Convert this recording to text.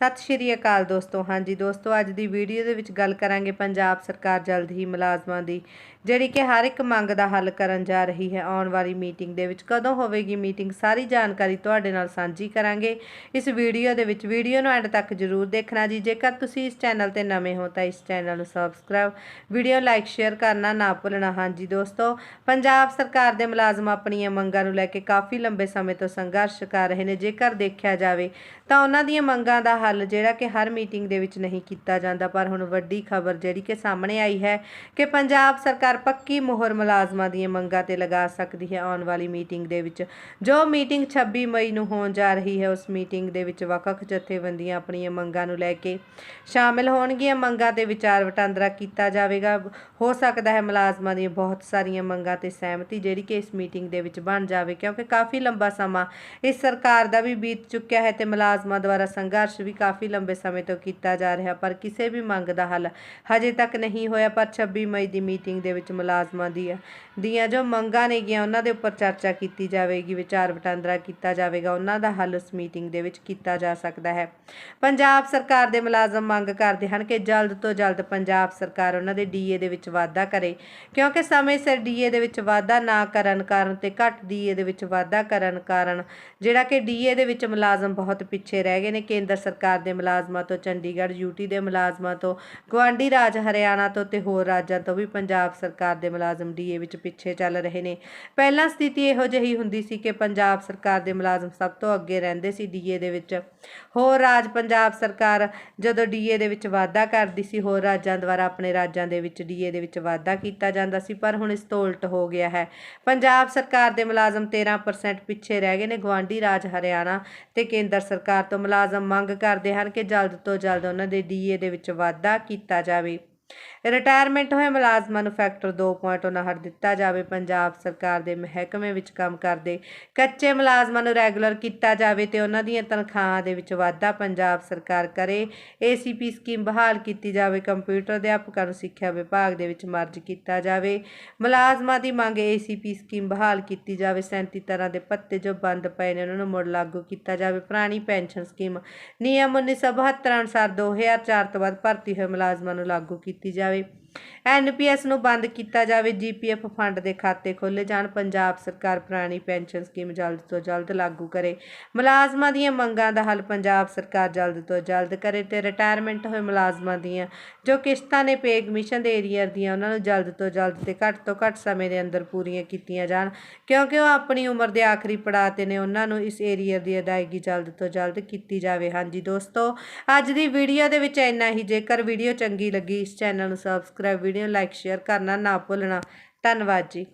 ਸਤਿ ਸ਼੍ਰੀ ਅਕਾਲ ਦੋਸਤੋ। ਹਾਂਜੀ ਦੋਸਤੋ, ਅੱਜ ਦੀ ਵੀਡੀਓ ਦੇ ਵਿੱਚ ਗੱਲ ਕਰਾਂਗੇ ਪੰਜਾਬ ਸਰਕਾਰ ਜਲਦ ਹੀ ਮੁਲਾਜ਼ਮਾਂ ਦੀ, ਜਿਹੜੀ ਕਿ ਹਰ ਇੱਕ ਮੰਗ ਦਾ ਹੱਲ ਕਰਨ ਜਾ ਰਹੀ ਹੈ। ਆਉਣ ਵਾਲੀ ਮੀਟਿੰਗ ਦੇ ਵਿੱਚ ਕਦੋਂ ਹੋਵੇਗੀ ਮੀਟਿੰਗ, ਸਾਰੀ ਜਾਣਕਾਰੀ ਤੁਹਾਡੇ ਨਾਲ ਸਾਂਝੀ ਕਰਾਂਗੇ। ਇਸ ਵੀਡੀਓ ਦੇ ਵਿੱਚ ਵੀਡੀਓ ਨੂੰ ਐਂਡ ਤੱਕ ਜਰੂਰ ਦੇਖਣਾ ਜੀ। ਜੇਕਰ ਤੁਸੀਂ ਇਸ ਚੈਨਲ ਤੇ ਨਵੇਂ ਹੋ, ਤਾਂ ਇਸ ਚੈਨਲ ਨੂੰ ਸਬਸਕ੍ਰਾਈਬ, ਵੀਡੀਓ ਲਾਈਕ, ਸ਼ੇਅਰ ਕਰਨਾ ਨਾ ਭੁੱਲਣਾ। ਹਾਂਜੀ ਦੋਸਤੋ, ਪੰਜਾਬ ਸਰਕਾਰ ਦੇ ਮੁਲਾਜ਼ਮ ਆਪਣੀਆਂ ਮੰਗਾਂ ਨੂੰ ਲੈ ਕੇ ਕਾਫੀ ਲੰਬੇ ਸਮੇਂ ਤੋਂ ਸੰਘਰਸ਼ ਕਰ ਰਹੇ ਨੇ। ਜੇਕਰ ਦੇਖਿਆ ਜਾਵੇ, ਤਾਂ ਉਹਨਾਂ ਦੀਆਂ ਮੰਗਾਂ ਦਾ ਹੱਲ ਜਿਹੜਾ ਕਿ ਹਰ ਮੀਟਿੰਗ ਦੇ ਵਿੱਚ ਨਹੀਂ ਕੀਤਾ ਜਾਂਦਾ, ਪਰ ਹੁਣ ਵੱਡੀ ਖਬਰ ਜਿਹੜੀ ਕਿ ਸਾਹਮਣੇ ਆਈ ਹੈ ਕਿ ਪੰਜਾਬ ਸਰਕਾਰ ਪੱਕੀ ਮੋਹਰ ਮੁਲਾਜ਼ਮਾਂ ਦੀਆਂ ਮੰਗਾਂ ਤੇ ਲਗਾ ਸਕਦੀ ਹੈ ਆਉਣ ਵਾਲੀ ਮੀਟਿੰਗ ਦੇ ਵਿੱਚ। ਜੋ ਮੀਟਿੰਗ 26 ਮਈ ਨੂੰ ਹੋਣ ਜਾ ਰਹੀ ਹੈ, ਉਸ ਮੀਟਿੰਗ ਦੇ ਵਿੱਚ ਵੱਖ-ਵੱਖ ਜਥੇਬੰਦੀਆਂ ਆਪਣੀਆਂ ਮੰਗਾਂ ਨੂੰ ਲੈ ਕੇ ਸ਼ਾਮਿਲ ਹੋਣਗੀਆਂ। ਮੰਗਾਂ ਤੇ ਵਿਚਾਰ ਵਟਾਂਦਰਾ ਕੀਤਾ ਜਾਵੇਗਾ। ਹੋ ਸਕਦਾ ਹੈ ਮੁਲਾਜ਼ਮਾਂ ਦੀਆਂ ਬਹੁਤ ਸਾਰੀਆਂ ਮੰਗਾਂ ਤੇ ਸਹਿਮਤੀ ਜਿਹੜੀ ਕਿ ਇਸ ਮੀਟਿੰਗ ਦੇ ਵਿੱਚ ਬਣ ਜਾਵੇ, ਕਿਉਂਕਿ ਕਾਫੀ ਲੰਬਾ ਸਮਾਂ ਇਸ ਸਰਕਾਰ ਦਾ ਵੀ ਬੀਤ ਚੁੱਕਿਆ ਹੈ ਤੇ ਮੁਲਾਜ਼ਮਾਂ ਦੁਆਰਾ ਸੰਘਰਸ਼ ਵੀ ਕਾਫੀ ਲੰਬੇ ਸਮੇਂ ਤੋਂ ਕੀਤਾ ਜਾ ਰਿਹਾ, ਪਰ ਕਿਸੇ ਵੀ ਮੰਗ ਦਾ ਹੱਲ ਹਜੇ ਤੱਕ ਨਹੀਂ ਹੋਇਆ, ਪਰ 26 ਮਈ ਦੀ ਮੀਟਿੰਗ ਦੇ ਵਿੱਚ ਮੁਲਾਜ਼ਮਾਂ ਦੀਆਂ ਦੀਆਂ ਜੋ ਮੰਗਾਂ ਨੇਗੀਆਂ, ਉਹਨਾਂ ਦੇ ਉੱਪਰ ਚਰਚਾ ਕੀਤੀ ਜਾਵੇਗੀ, ਵਿਚਾਰ ਵਟਾਂਦਰਾ ਕੀਤਾ ਜਾਵੇਗਾ, ਉਹਨਾਂ ਦਾ ਹੱਲ ਉਸ ਮੀਟਿੰਗ ਦੇ ਵਿੱਚ ਕੀਤਾ ਜਾ ਸਕਦਾ ਹੈ। ਪੰਜਾਬ ਸਰਕਾਰ ਦੇ ਮੁਲਾਜ਼ਮ ਮੰਗ ਕਰਦੇ ਹਨ ਕਿ ਜਲਦ ਤੋਂ ਜਲਦ ਪੰਜਾਬ ਸਰਕਾਰ ਉਹਨਾਂ ਦੇ ਡੀਏ ਦੇ ਵਿੱਚ ਵਾਧਾ ਕਰੇ, ਕਿਉਂਕਿ ਸਮੇਂ ਸਿਰ ਡੀਏ ਦੇ ਵਿੱਚ ਵਾਧਾ ਨਾ ਕਰਨ ਕਾਰਨ ਤੇ ਘੱਟ ਡੀਏ ਦੇ ਵਿੱਚ ਵਾਧਾ ਕਰਨ ਕਾਰਨ ਜਿਹੜਾ ਕਿ ਡੀਏ ਦੇ ਵਿੱਚ ਮੁਲਾਜ਼ਮ ਬਹੁਤ ਪਿੱਛੇ ਰਹਿ ਗਏ ਨੇ, ਕੇਂਦਰ ਸਰਕਾਰ ਦੇ ਮੁਲਾਜ਼ਮਾਂ ਤੋਂ, ਚੰਡੀਗੜ੍ਹ ਯੂਟੀ ਦੇ ਮੁਲਾਜ਼ਮਾਂ ਤੋਂ ਗਵਾਂਢੀ ਰਾਜ ਹਰਿਆਣਾ ਤੋਂ ਤੇ ਹੋਰ ਰਾਜਾਂ ਤੋਂ ਵੀ ਪੰਜਾਬ ਸਰਕਾਰ ਦੇ ਮੁਲਾਜ਼ਮ ਡੀਏ ਵਿੱਚ ਪਿੱਛੇ ਚੱਲ ਰਹੇ ਨੇ। ਪਹਿਲਾਂ ਸਥਿਤੀ ਇਹੋ ਜਿਹੀ ਹੁੰਦੀ ਸੀ ਕਿ ਪੰਜਾਬ ਸਰਕਾਰ ਦੇ ਮੁਲਾਜ਼ਮ ਸਭ ਤੋਂ ਅੱਗੇ ਰਹਿੰਦੇ ਸੀ ਡੀਏ ਦੇ ਵਿੱਚ। ਹੋਰ ਰਾਜ ਪੰਜਾਬ ਸਰਕਾਰ ਜਦੋਂ ਡੀਏ ਦੇ ਵਿੱਚ ਵਾਧਾ ਕਰਦੀ ਸੀ, ਹੋਰ ਰਾਜਾਂ ਦੁਆਰਾ ਆਪਣੇ ਰਾਜਾਂ ਦੇ ਵਿੱਚ ਡੀਏ ਦੇ ਵਿੱਚ ਵਾਧਾ ਕੀਤਾ ਜਾਂਦਾ ਸੀ, ਪਰ ਹੁਣ ਇਸ ਤੋਂ ਉਲਟ ਹੋ ਗਿਆ ਹੈ। ਪੰਜਾਬ ਸਰਕਾਰ ਦੇ ਮੁਲਾਜ਼ਮ 13% ਪਿੱਛੇ ਰਹਿ ਗਏ ਨੇ ਗਵਾਂਢੀ ਰਾਜ ਹਰਿਆਣਾ ਤੇ ਕੇਂਦਰ ਸਰਕਾਰ ਤੋਂ ਮੁਲਾਜ਼ਮ ਮੰਗ ਕਰਦੇ ਹਨ ਕਿ ਜਲਦ ਤੋਂ ਜਲਦ ਉਹਨਾਂ ਦੇ ਡੀਏ ਦੇ ਵਿੱਚ ਵਾਧਾ ਕੀਤਾ ਜਾਵੇ। ਰਿਟਾਇਰਮੈਂਟ ਹੋਏ ਮੁਲਾਜ਼ਮਾਂ ਨੂੰ ਫੈਕਟਰ 2.59 ਦਿੱਤਾ ਜਾਵੇ, ਪੰਜਾਬ ਸਰਕਾਰ ਦੇ ਮਹਿਕਮੇ ਵਿੱਚ ਕੰਮ ਕਰਦੇ ਕੱਚੇ ਮੁਲਾਜ਼ਮਾਂ ਨੂੰ ਰੈਗੂਲਰ ਕੀਤਾ ਜਾਵੇ ਤੇ ਉਹਨਾਂ ਦੀਆਂ ਤਨਖਾਹਾਂ ਦੇ ਵਿੱਚ ਵਾਧਾ ਪੰਜਾਬ ਸਰਕਾਰ ਕਰੇ। ਏਸੀਪੀ ਸਕੀਮ ਬਹਾਲ ਕੀਤੀ ਜਾਵੇ ਕੰਪਿਊਟਰ ਅਧਿਆਪਕਾਂ ਨੂੰ ਸਿੱਖਿਆ ਵਿਭਾਗ ਦੇ ਵਿੱਚ ਮਰਜ ਕੀਤਾ ਜਾਵੇ। ਮੁਲਾਜ਼ਮਾਂ ਦੀ ਮੰਗ ਏਸੀਪੀ ਸਕੀਮ ਬਹਾਲ ਕੀਤੀ ਜਾਵੇ 37 ਤਰ੍ਹਾਂ ਦੇ ਪੱਤੇ ਜੋ ਬੰਦ ਪਏ ਨੇ, ਉਹਨਾਂ ਨੂੰ ਮੁੜ ਲਾਗੂ ਕੀਤਾ ਜਾਵੇ। ਪੁਰਾਣੀ ਪੈਨਸ਼ਨ ਸਕੀਮ ਨਿਯਮ 1972 ਅਨੁਸਾਰ 2004 ਤੋਂ ਬਾਅਦ ਭਰਤੀ ਹੋਏ ਮੁਲਾਜ਼ਮਾਂ ਨੂੰ ਲਾਗੂ ਕੀਤਾ ਜਾਵੇ ਐਨਪੀਐਸ ਨੂੰ ਬੰਦ ਕੀਤਾ ਜਾਵੇ ਜੀਪੀਐਫ ਫੰਡ ਦੇ ਖਾਤੇ ਖੋਲੇ ਜਾਣ, ਪੰਜਾਬ ਸਰਕਾਰ ਪੁਰਾਣੀ ਪੈਨਸ਼ਨ ਸਕੀਮ ਜਲਦ ਤੋਂ ਜਲਦ ਲਾਗੂ ਕਰੇ। ਮੁਲਾਜ਼ਮਾਂ ਦੀਆਂ ਮੰਗਾਂ ਦਾ ਹੱਲ ਪੰਜਾਬ ਸਰਕਾਰ ਜਲਦ ਤੋਂ ਜਲਦ ਕਰੇ ਤੇ ਰਿਟਾਇਰਮੈਂਟ ਹੋਏ ਮੁਲਾਜ਼ਮਾਂ ਦੀਆਂ ਜੋ ਕਿਸ਼ਤਾਂ ਨੇ ਪੇ ਕਮਿਸ਼ਨ ਦੇ ਏਰੀਅਰ ਦੀਆਂ, ਉਹਨਾਂ ਨੂੰ ਜਲਦ ਤੋਂ ਜਲਦ ਤੇ ਘੱਟ ਤੋਂ ਘੱਟ ਸਮੇਂ ਦੇ ਅੰਦਰ ਪੂਰੀਆਂ ਕੀਤੀਆਂ ਜਾਣ, ਕਿਉਂਕਿ ਉਹ ਆਪਣੀ ਉਮਰ ਦੇ ਆਖਰੀ ਪੜਾਅ ਤੇ ਨੇ, ਉਹਨਾਂ ਨੂੰ ਇਸ ਏਰੀਅਰ ਦੀ ਅਦਾਇਗੀ ਜਲਦ ਤੋਂ ਜਲਦ ਕੀਤੀ ਜਾਵੇ। ਹਾਂਜੀ ਦੋਸਤੋ, ਅੱਜ ਦੀ ਵੀਡੀਓ ਦੇ ਵਿੱਚ ਇੰਨਾ ਹੀ, ਜੇਕਰ ਵੀਡੀਓ ਚੰਗੀ ਲੱਗੀ, ਇਸ ਚੈਨਲ ਨੂੰ ਸਬਸਕ੍ਰਾਈਬ ਵੀਡੀਓ ਲਾਈਕ ਸ਼ੇਅਰ ਕਰਨਾ ਨਾ ਭੁੱਲਣਾ। ਧੰਨਵਾਦ ਜੀ।